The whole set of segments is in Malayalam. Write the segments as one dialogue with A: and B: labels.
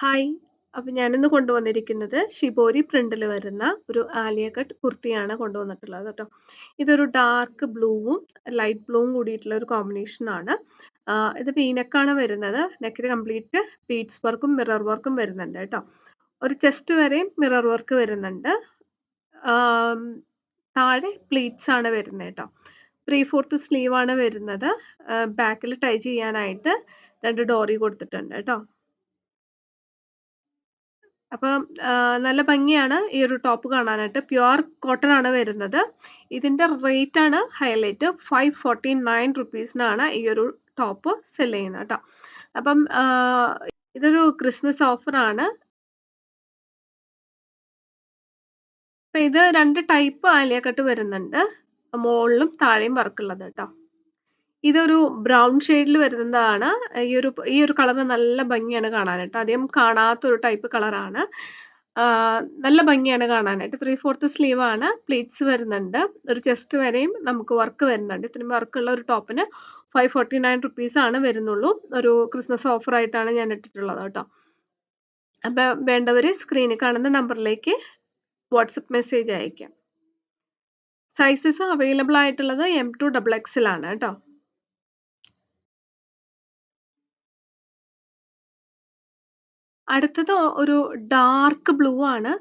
A: ഹായ്. അപ്പം ഞാനിന്ന് കൊണ്ടുവന്നിരിക്കുന്നത് ഷിബോരി പ്രിന്റിൽ വരുന്ന ഒരു ആലിയ കട്ട് കുർത്തിയാണ് കൊണ്ടുവന്നിട്ടുള്ളത് കേട്ടോ. ഇതൊരു ഡാർക്ക് ബ്ലൂവും ലൈറ്റ് ബ്ലൂവും കൂടിയിട്ടുള്ള ഒരു കോമ്പിനേഷൻ ആണ്. ഇത് വീനക്കാണ് വരുന്നത്. നെക്കിൽ കംപ്ലീറ്റ് പീറ്റ്സ് വർക്കും മിറർ വർക്കും വരുന്നുണ്ട് കേട്ടോ. ഒരു ചെസ്റ്റ് വരെയും മിറർ വർക്ക് വരുന്നുണ്ട്. താഴെ പ്ലീറ്റ്സ് ആണ് വരുന്നത് കേട്ടോ. ത്രീ ഫോർത്ത് സ്ലീവ് ആണ് വരുന്നത്. ബാക്കിൽ ടൈ ചെയ്യാനായിട്ട് രണ്ട് ഡോറി കൊടുത്തിട്ടുണ്ട് കേട്ടോ. അപ്പം നല്ല ഭംഗിയാണ് ഈ ഒരു ടോപ്പ് കാണാനായിട്ട്. പ്യുവർ കോട്ടൺ ആണ് വരുന്നത്. ഇതിന്റെ റേറ്റ് ആണ് ഹൈലൈറ്റ് ഫൈവ് ഫോർട്ടി നയൻ റുപ്പീസിനാണ് ഈ ഒരു ടോപ്പ് സെൽ ചെയ്യുന്നത് കേട്ടോ. അപ്പം ഇതൊരു ക്രിസ്മസ് ഓഫറാണ് അപ്പം ഇത് രണ്ട് ടൈപ്പ് ആലിയ കട്ട് വരുന്നുണ്ട്. മുകളിലും താഴെയും വർക്കുള്ളത് കേട്ടോ. ഇതൊരു ബ്രൗൺ ഷെയ്ഡിൽ വരുന്നതാണ്. ഈ ഒരു ഈ ഒരു കളർ നല്ല ഭംഗിയാണ് കാണാനായിട്ട്. അധികം കാണാത്തൊരു ടൈപ്പ് കളറാണ് നല്ല ഭംഗിയാണ് കാണാനായിട്ട്. ത്രീ ഫോർത്ത് സ്ലീവ് ആണ്. പ്ലീറ്റ്സ് വരുന്നുണ്ട്. ഒരു ചെസ്റ്റ് വരെയും നമുക്ക് വർക്ക് വരുന്നുണ്ട്. ഇത്രയും വർക്കുള്ള ഒരു ടോപ്പിന് ഫൈവ് ഫോർട്ടി നയൻ റുപ്പീസ് ആണ് വരുന്നുള്ളൂ. ഒരു ക്രിസ്മസ് ഓഫർ ആയിട്ടാണ് ഞാൻ ഇട്ടിട്ടുള്ളത് കേട്ടോ. അപ്പം വേണ്ടവർ സ്ക്രീനിൽ കാണുന്ന നമ്പറിലേക്ക് വാട്സപ്പ് മെസ്സേജ് അയക്കാം സൈസസ് അവൈലബിൾ ആയിട്ടുള്ളത് എം ടു ഡബിൾ എക്സിലാണ് കേട്ടോ. അടുത്തത് ഒരു ഡാർക്ക് ബ്ലൂ ആണ്.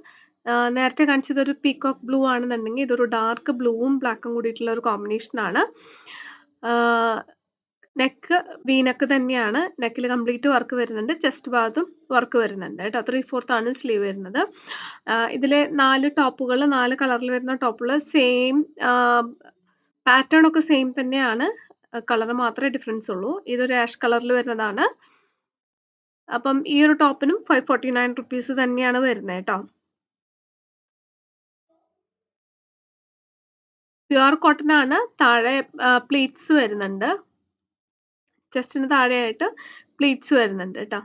A: നേരത്തെ കാണിച്ചത് ഒരു പീകോക്ക് ബ്ലൂ ആണെന്നുണ്ടെങ്കിൽ ഇതൊരു ഡാർക്ക് ബ്ലൂവും ബ്ലാക്കും കൂടിയിട്ടുള്ള ഒരു കോമ്പിനേഷൻ ആണ്. നെക്ക് വീനക്ക് തന്നെയാണ്. നെക്കിൽ കംപ്ലീറ്റ് വർക്ക് വരുന്നുണ്ട്. ചെസ്റ്റ് ഭാഗത്തും വർക്ക് വരുന്നുണ്ട് കേട്ടോ. ത്രീ ഫോർത്ത് ആണ് സ്ലീവ് വരുന്നത്. ഇതിലെ നാല് ടോപ്പുകൾ നാല് കളറിൽ വരുന്ന ടോപ്പുകൾ സെയിം പാറ്റേൺ ഒക്കെ സെയിം തന്നെയാണ്. കളർ മാത്രമേ ഡിഫറൻസ് ഉള്ളൂ. ഇതൊരു ആഷ് കളറിൽ വരുന്നതാണ്. അപ്പം ഈ ഒരു ടോപ്പിനും ഫൈവ് ഫോർട്ടി നയൻ റുപ്പീസ് തന്നെയാണ് വരുന്നത് കേട്ടോ പ്യുവർ കോട്ടൺ ആണ് താഴെ പ്ലീറ്റ്സ് വരുന്നുണ്ട്. ചെസ്റ്റിന് താഴെയായിട്ട് പ്ലീറ്റ്സ് വരുന്നുണ്ട് കേട്ടോ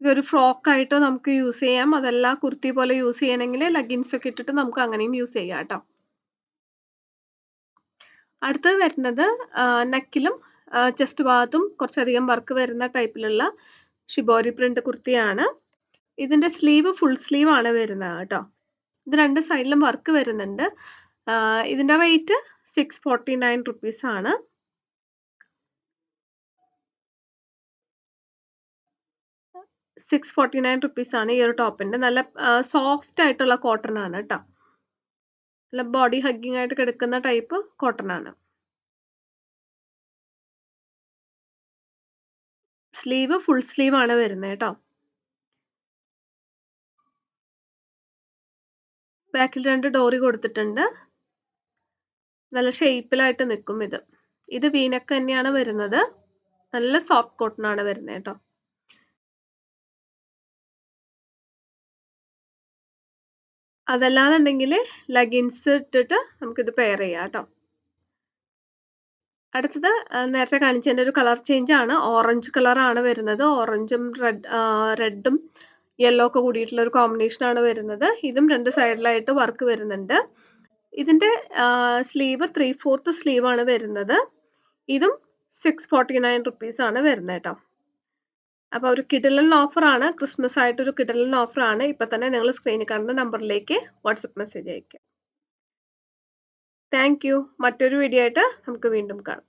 A: ഇതൊരു ഫ്രോക്ക് ആയിട്ട് നമുക്ക് യൂസ് ചെയ്യാം. അതല്ല കുർത്തി പോലെ യൂസ് ചെയ്യണമെങ്കിൽ ലഗിൻസ് ഒക്കെ ഇട്ടിട്ട് നമുക്ക് അങ്ങനെയും യൂസ് ചെയ്യാം കേട്ടോ അടുത്തത് വരുന്നത് നെക്കിലും ചെസ്റ്റ് ഭാഗത്തും കുറച്ചധികം വർക്ക് വരുന്ന ടൈപ്പിലുള്ള ഷിബോരി പ്രിന്റ് കുർത്തിയാണ്. ഇതിന്റെ സ്ലീവ് ഫുൾ സ്ലീവ് ആണ് വരുന്നത് കേട്ടോ. ഇത് രണ്ട് സൈഡിലും വർക്ക് വരുന്നുണ്ട്. ഇതിന്റെ rate six forty nine rupees ആണ്. സിക്സ് ഫോർട്ടി നയൻ റുപ്പീസ് ആണ് ഈ ഒരു ടോപ്പിന്റെ നല്ല സോഫ്റ്റ് ആയിട്ടുള്ള കോട്ടൺ ആണ് കേട്ടോ. നല്ല ബോഡി ഹഗ്ഗിങ് ആയിട്ട് കിടക്കുന്ന ടൈപ്പ് കോട്ടൺ ആണ്. സ്ലീവ് ഫുൾ സ്ലീവ് ആണ് വരുന്നത് കേട്ടോ. ബാക്കിൽ രണ്ട് ഡോറി കൊടുത്തിട്ടുണ്ട്. നല്ല ഷേപ്പിലായിട്ട് നിൽക്കും ഇത്. ഇത് വീനക്ക് തന്നെയാണ് വരുന്നത്. നല്ല സോഫ്റ്റ് കോട്ടൺ ആണ് വരുന്നത് കേട്ടോ. അതല്ലാന്നുണ്ടെങ്കിൽ ലഗിൻസ് ഇട്ടിട്ട് നമുക്കിത് പെയർ ചെയ്യാം കേട്ടോ. അടുത്തത് നേരത്തെ കാണിച്ചതിന്റെ ഒരു കളർ ചേഞ്ച് ആണ്. ഓറഞ്ച് കളറാണ് വരുന്നത്. ഓറഞ്ചും റെഡ് റെഡും യെല്ലോ ഒക്കെ കൂടിയിട്ടുള്ള ഒരു കോമ്പിനേഷൻ ആണ് വരുന്നത്. ഇതും രണ്ട് സൈഡിലായിട്ട് വർക്ക് വരുന്നുണ്ട്. ഇതിന്റെ സ്ലീവ് ത്രീ ഫോർത്ത് സ്ലീവാണ് വരുന്നത്. ഇതും സിക്സ് ഫോർട്ടി നയൻ ആണ് വരുന്നത് കേട്ടോ. അപ്പോൾ ഒരു കിടലൻ ഓഫറാണ് ക്രിസ്മസ് ആയിട്ട് ഒരു കിടലൻ ഓഫറാണ് ഇപ്പം തന്നെ നിങ്ങൾ സ്ക്രീനിൽ കാണുന്ന നമ്പറിലേക്ക് വാട്സപ്പ് മെസ്സേജ് അയക്കുക താങ്ക് യു മറ്റൊരു വീഡിയോ ആയിട്ട് നമുക്ക് വീണ്ടും കാണാം.